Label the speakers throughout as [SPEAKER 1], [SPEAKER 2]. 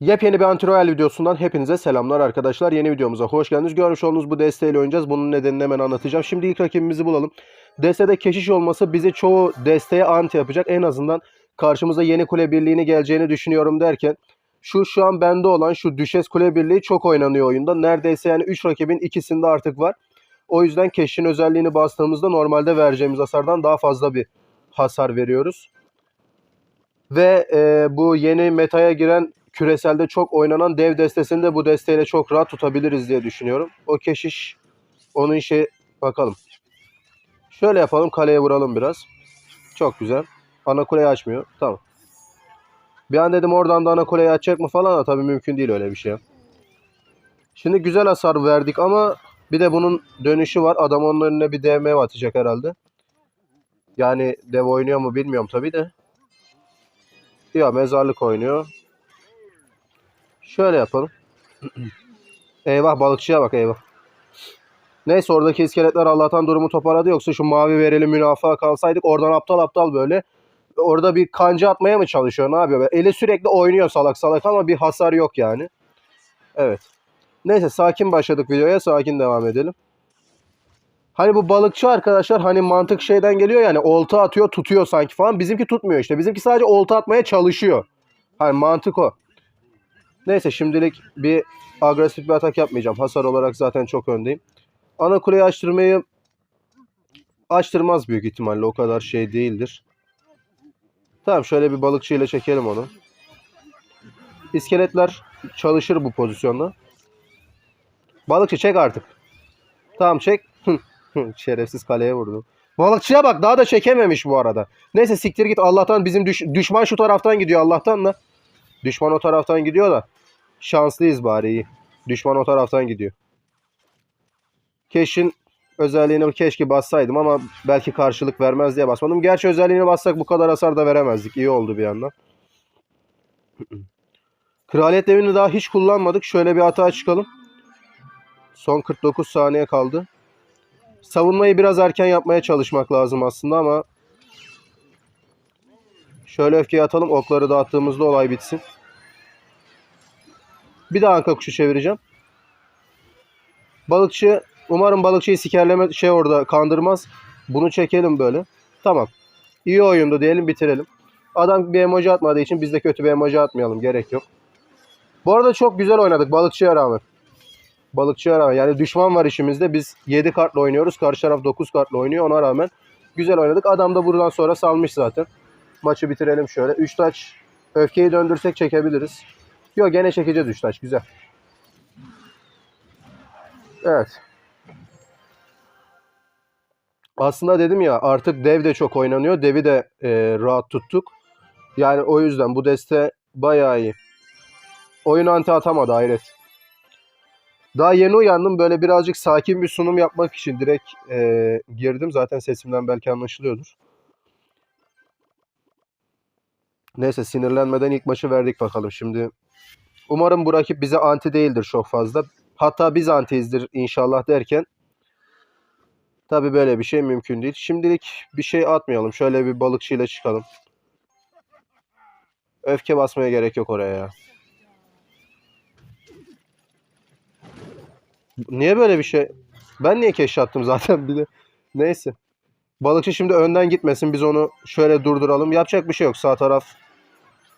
[SPEAKER 1] Yepyeni bir anti-royal videosundan hepinize selamlar arkadaşlar. Yeni videomuza hoş geldiniz. Görmüş olduğunuz bu desteğiyle oynayacağız. Bunun nedenini hemen anlatacağım. Şimdi ilk rakibimizi bulalım. Destede keşiş olması bizi çoğu desteğe anti yapacak. En azından karşımıza yeni kule birliğini geleceğini düşünüyorum derken şu şu an bende olan şu Düşes Kule Birliği çok oynanıyor oyunda. Neredeyse yani 3 rakibin ikisinde artık var. O yüzden keşin özelliğini bastığımızda normalde vereceğimiz hasardan daha fazla bir hasar veriyoruz. Ve e, bu yeni metaya giren küreselde çok oynanan dev destesini de bu desteğiyle çok rahat tutabiliriz diye düşünüyorum. O keşiş onun şey bakalım. Şöyle yapalım kaleye vuralım biraz. Çok güzel. Ana kuleyi açmıyor. Tamam. Bir an dedim oradan da ana kuleyi açacak mı falan da tabii mümkün değil öyle bir şey. Şimdi güzel hasar verdik ama bir de bunun dönüşü var. Adam onun önüne bir DM atacak herhalde. Yani dev oynuyor mu bilmiyorum tabii de. Ya mezarlık oynuyor. Şöyle yapalım. eyvah balıkçıya bak eyvah. Neyse oradaki iskeletler Allah'tan durumu toparladı. Yoksa şu mavi vereli münafığa kalsaydık oradan aptal aptal böyle. Orada bir kanca atmaya mı çalışıyor ne yapıyor? Eli sürekli oynuyor salak salak ama bir hasar yok yani. Evet. Neyse sakin başladık videoya. Sakin devam edelim. Hani bu balıkçı arkadaşlar hani mantık şeyden geliyor yani olta atıyor tutuyor sanki falan. Bizimki tutmuyor işte. Bizimki sadece olta atmaya çalışıyor. Hani mantık o. Neyse şimdilik bir agresif bir atak yapmayacağım. Hasar olarak zaten çok öndeyim. Ana kuleyi açtırmayı açtırmaz büyük ihtimalle. O kadar şey değildir. Tamam şöyle bir balıkçıyla çekelim onu. İskeletler çalışır bu pozisyonda. Balıkçı çek artık. Tamam çek. Şerefsiz kaleye vurdu. Balıkçıya bak daha da çekememiş bu arada. Neyse siktir git Allah'tan bizim düş- düşman şu taraftan gidiyor Allah'tan da. Düşman o taraftan gidiyor da. Şanslıyız bari iyi. Düşman o taraftan gidiyor. Keş'in özelliğini keşke bassaydım ama belki karşılık vermez diye basmadım. Gerçi özelliğini bassak bu kadar hasar da veremezdik. İyi oldu bir yandan. Kraliyet devini daha hiç kullanmadık. Şöyle bir hata çıkalım. Son 49 saniye kaldı. Savunmayı biraz erken yapmaya çalışmak lazım aslında ama şöyle öfkeyi atalım. Okları dağıttığımızda olay bitsin. Bir daha anka kuşu çevireceğim. Balıkçı umarım balıkçıyı sikerleme şey orada kandırmaz. Bunu çekelim böyle. Tamam. İyi oyundu diyelim bitirelim. Adam bir emoji atmadığı için biz de kötü bir emoji atmayalım. Gerek yok. Bu arada çok güzel oynadık balıkçıya rağmen. Balıkçıya rağmen. Yani düşman var işimizde. Biz 7 kartla oynuyoruz. Karşı taraf 9 kartla oynuyor. Ona rağmen güzel oynadık. Adam da buradan sonra salmış zaten. Maçı bitirelim şöyle. 3 taç öfkeyi döndürsek çekebiliriz. Yok gene çekeceğiz 3 taş. Güzel. Evet. Aslında dedim ya artık dev de çok oynanıyor. Devi de e, rahat tuttuk. Yani o yüzden bu deste bayağı iyi. Oyun anti atamadı hayret. Daha yeni uyandım. Böyle birazcık sakin bir sunum yapmak için direkt e, girdim. Zaten sesimden belki anlaşılıyordur. Neyse sinirlenmeden ilk maçı verdik bakalım. Şimdi umarım bu rakip bize anti değildir çok fazla. Hatta biz antiyizdir inşallah derken tabi böyle bir şey mümkün değil. Şimdilik bir şey atmayalım. Şöyle bir balıkçıyla çıkalım. Öfke basmaya gerek yok oraya ya. Niye böyle bir şey? Ben niye keşke zaten bir de. Neyse. Balıkçı şimdi önden gitmesin. Biz onu şöyle durduralım. Yapacak bir şey yok. Sağ taraf.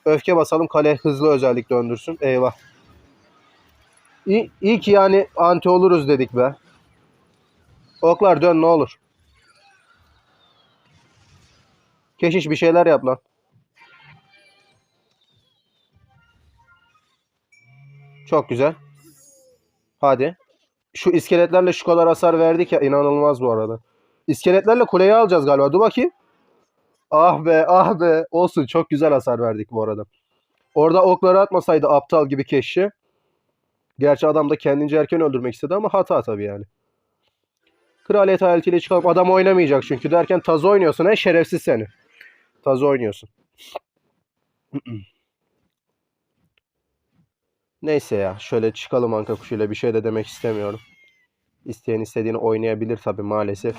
[SPEAKER 1] Öfke basalım. Kale hızlı özellik döndürsün. Eyvah. İyi, iyi ki yani anti oluruz dedik be. Oklar dön ne olur. Keşiş bir şeyler yap lan. Çok güzel. Hadi. Şu iskeletlerle şu kadar hasar verdik ya inanılmaz bu arada. İskeletlerle kuleyi alacağız galiba. Dur bakayım. Ah be ah be. Olsun çok güzel hasar verdik bu arada. Orada okları atmasaydı aptal gibi keşi. Gerçi adam da kendince erken öldürmek istedi ama hata tabii yani. Kraliyet hayaletiyle çıkalım. Adam oynamayacak çünkü derken taz oynuyorsun. He şerefsiz seni. Taz oynuyorsun. Neyse ya. Şöyle çıkalım anka kuşuyla. Bir şey de demek istemiyorum. İsteyen istediğini oynayabilir tabii maalesef.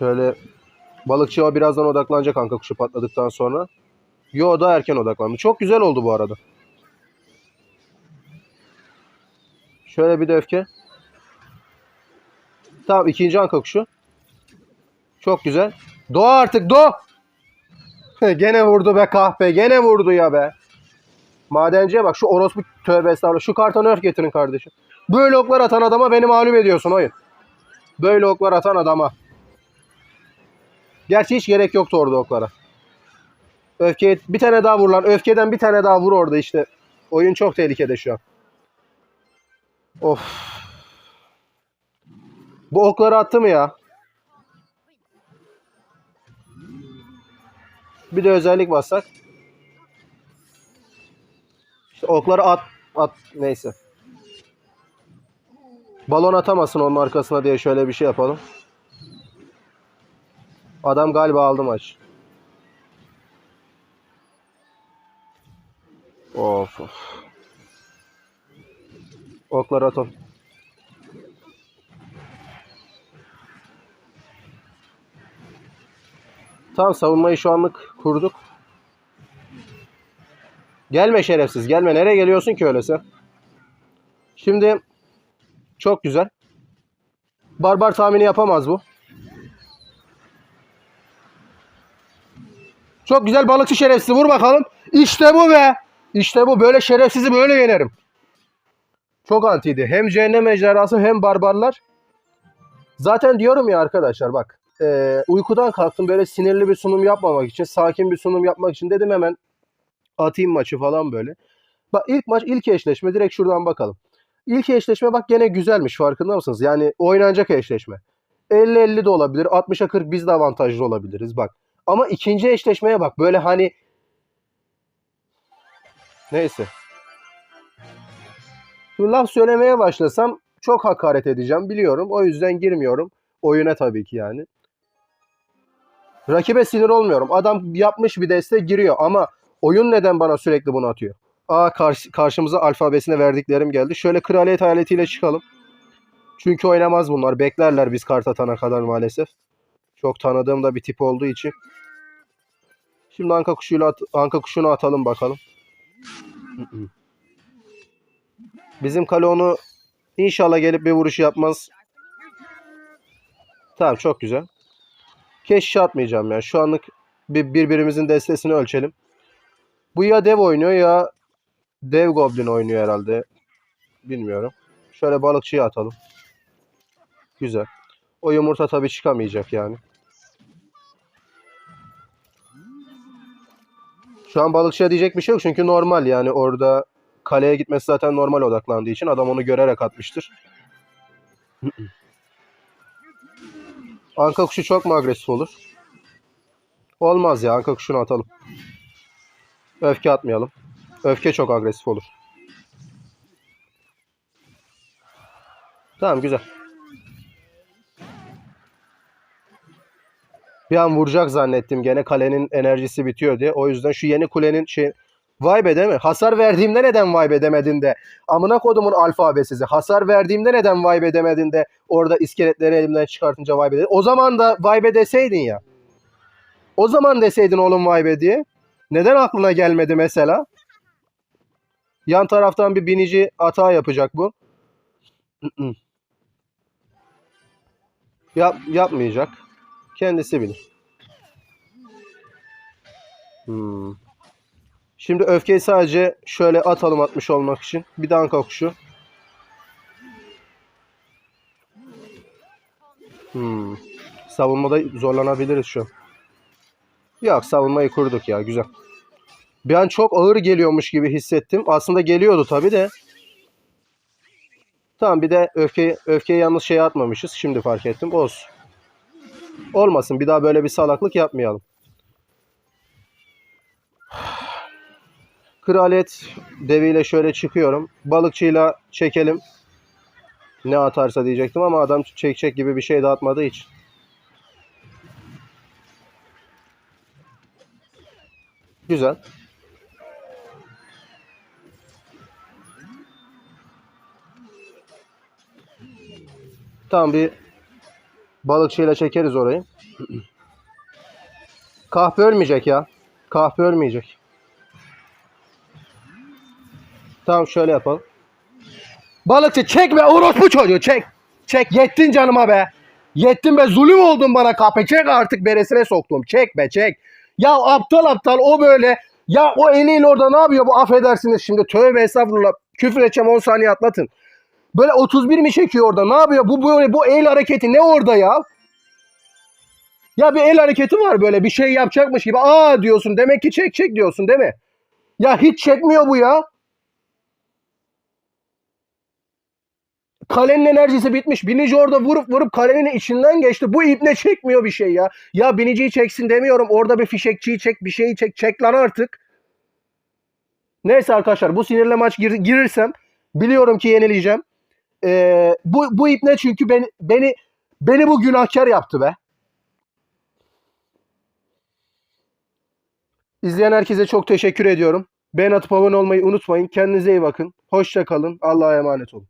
[SPEAKER 1] Şöyle balıkçı o birazdan odaklanacak anka kuşu patladıktan sonra. Yo da erken odaklandı. Çok güzel oldu bu arada. Şöyle bir de öfke. Tamam ikinci anka kuşu. Çok güzel. Doğa artık do. gene vurdu be kahpe. Gene vurdu ya be. Madenciye bak şu orospu tövbe estağfurullah. Şu kartonu örf getirin kardeşim. Böyle oklar atan adama beni mağlup ediyorsun oyun. Böyle oklar atan adama. Gerçi hiç gerek yoktu orada oklara. Öfke bir tane daha vur lan. Öfkeden bir tane daha vur orada işte. Oyun çok tehlikede şu an. Of. Bu okları attı mı ya? Bir de özellik bassak. İşte okları at at neyse. Balon atamasın onun arkasına diye şöyle bir şey yapalım. Adam galiba aldı maç. Of of. Oklar atalım. Tamam savunmayı şu anlık kurduk. Gelme şerefsiz gelme. Nereye geliyorsun ki öylese? Şimdi çok güzel. Barbar tahmini yapamaz bu. Çok güzel balıkçı şerefsiz. Vur bakalım. İşte bu be. İşte bu. Böyle şerefsizi böyle yenerim. Çok antiydi. Hem cehennem ejderhası hem barbarlar. Zaten diyorum ya arkadaşlar bak. e, uykudan kalktım böyle sinirli bir sunum yapmamak için, sakin bir sunum yapmak için dedim hemen atayım maçı falan böyle. Bak ilk maç, ilk eşleşme direkt şuradan bakalım. İlk eşleşme bak gene güzelmiş farkında mısınız? Yani oynanacak eşleşme. 50-50 de olabilir. 60'a 40 biz de avantajlı olabiliriz bak. Ama ikinci eşleşmeye bak. Böyle hani neyse. Şimdi laf söylemeye başlasam çok hakaret edeceğim biliyorum. O yüzden girmiyorum. Oyuna tabii ki yani. Rakibe sinir olmuyorum. Adam yapmış bir deste giriyor ama oyun neden bana sürekli bunu atıyor? Aa karşı, karşımıza alfabesine verdiklerim geldi. Şöyle kraliyet aletiyle çıkalım. Çünkü oynamaz bunlar. Beklerler biz kart atana kadar maalesef. Çok tanıdığım da bir tip olduğu için. Şimdi anka kuşuyla at- anka kuşunu atalım bakalım. Bizim kale onu inşallah gelip bir vuruş yapmaz. Tamam çok güzel. Keşiş atmayacağım ya. Şu anlık bir, birbirimizin destesini ölçelim. Bu ya dev oynuyor ya dev goblin oynuyor herhalde. Bilmiyorum. Şöyle balıkçıyı atalım. Güzel. O yumurta tabii çıkamayacak yani. Şu an balıkçıya diyecek bir şey yok çünkü normal yani orada kaleye gitmesi zaten normal odaklandığı için adam onu görerek atmıştır. Anka kuşu çok mu agresif olur? Olmaz ya anka kuşunu atalım. Öfke atmayalım. Öfke çok agresif olur. Tamam güzel. Bir an vuracak zannettim gene kalenin enerjisi bitiyor diye. O yüzden şu yeni kulenin şey Vay be değil mi? Hasar verdiğimde neden vay be demedin de amına kodumun alfabesizi. Hasar verdiğimde neden vay be demedin de orada iskeletleri elimden çıkartınca vay be dedin. O zaman da vay be deseydin ya. O zaman deseydin oğlum vay be diye. Neden aklına gelmedi mesela? Yan taraftan bir binici hata yapacak bu. Yap, yapmayacak. Kendisi bilir. Hmm. Şimdi öfkeyi sadece şöyle atalım atmış olmak için. Bir danka kuşu. Hmm. Savunmada zorlanabiliriz şu. Yok savunmayı kurduk ya güzel. Bir an çok ağır geliyormuş gibi hissettim. Aslında geliyordu tabi de. Tamam bir de öfke, öfkeyi yalnız şeye atmamışız. Şimdi fark ettim. Olsun. Olmasın bir daha böyle bir salaklık yapmayalım. Kraliyet deviyle şöyle çıkıyorum. Balıkçıyla çekelim. Ne atarsa diyecektim ama adam çekecek gibi bir şey de atmadığı için. Güzel. Tamam bir Balıkçıyla çekeriz orayı. Kahve ölmeyecek ya. Kahve ölmeyecek. Tamam şöyle yapalım. Balıkçı çekme orospu çocuğu çek. Çek yettin canıma be. Yettin be zulüm oldun bana kahpe. Çek artık beresine soktum. Çekme çek. Ya aptal aptal o böyle. Ya o eliyle orada ne yapıyor bu affedersiniz şimdi. Tövbe estağfurullah. Küfür edeceğim 10 saniye atlatın. Böyle 31 mi çekiyor orada? Ne yapıyor? Bu böyle bu el hareketi ne orada ya? Ya bir el hareketi var böyle bir şey yapacakmış gibi. Aa diyorsun. Demek ki çek çek diyorsun değil mi? Ya hiç çekmiyor bu ya. Kalenin enerjisi bitmiş. Binici orada vurup vurup kalenin içinden geçti. Bu ipne çekmiyor bir şey ya. Ya biniciyi çeksin demiyorum. Orada bir fişekçiyi çek, bir şeyi çek. Çek lan artık. Neyse arkadaşlar bu sinirle maç gir- girirsem biliyorum ki yenileyeceğim. Ee, bu, bu ipne çünkü beni, beni, beni bu günahkar yaptı be. İzleyen herkese çok teşekkür ediyorum. Beğen atıp abone olmayı unutmayın. Kendinize iyi bakın. Hoşça kalın. Allah'a emanet olun.